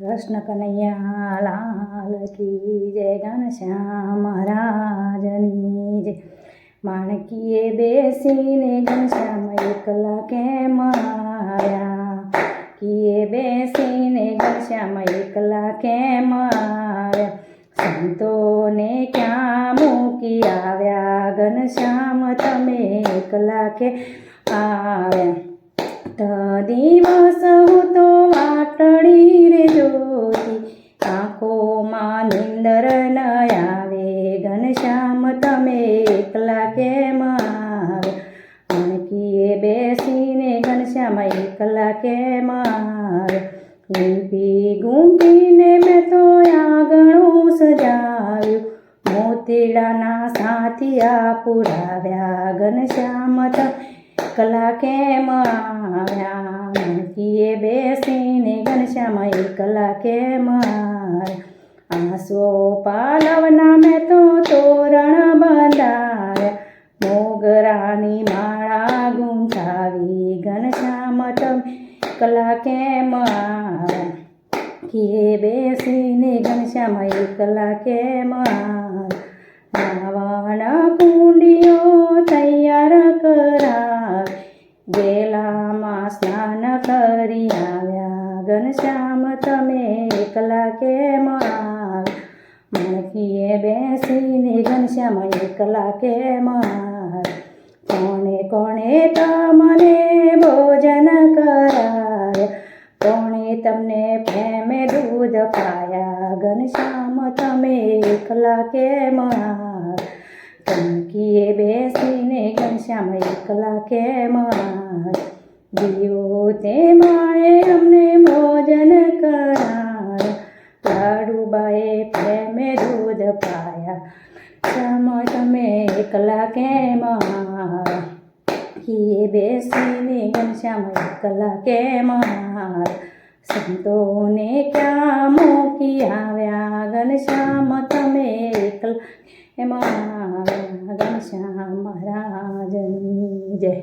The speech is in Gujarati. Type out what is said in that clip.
કૃષ્ણ કનૈયા લાલ કી જય ઘનશ્યામ રાજની જય. માણકીએ બેસીને ઘનશ્યામ એકલા કેમ આવ્યા? કીએ બેસીને ઘનશ્યામ એકલા કેમ આવ્યા? સંતોને ક્યાં મૂકી આવ્યા? ઘનશ્યામ તમે એકલા કે આવ્યા? ત દિવસ આંખોમાં નિંદર ન આવે ઘનશ્યામ તમે એકલા કેમ આવે? અણકીએ બેસીને ઘનશ્યામ એકલા કેમ આવે? ગુંપી ગુંપીને મેં તો આંગણું સજાવ્યું મોતીડાના સાથિયા પુરાવ્યા ઘનશ્યામ તમે એકલા કેમ આવ્યા? મણકીએ બેસીને ઘનશ્યામ એકલા કે માર. આસો પાલવના મેં તો તોરણ બંધાર. મોગરાની માળા ગુંથાવી ઘનશ્યામ તમે એકલા કે માર. કીએ બેસીને ઘનશ્યામ એકલા કે માર. નાવાના કુંડીઓ તૈયાર કરા ગેલામાં સ્નાન કરી આવ્યા. ઘનશ્યામ તમે એકલા કેમ મણકીએ બેસીને ઘનશ્યામ એકલા કેમ કોણે કોણે તમને ભોજન કરાય? કોણે તમને પ્રેમે દૂધ પાયા? ઘનશ્યામ તમે એકલા કેમ ટંકીએ બેસીને ઘનશ્યામ એકલા કેમ દિયો દીવો તે માએ અમને ભોજન કરાયા લાડુબાએ પ્રેમે દૂધ પાયા શ્યામ તમે એકલા કેમ આવ્યા કીએ બેસીને ઘનશ્યામ એકલા કેમ આવ્યા સંતોને ક્યાં મૂકી આવ્યા ઘનશ્યામ તમે એકલા એમાં આવ્યા ઘનશ્યામ મહારાજની જય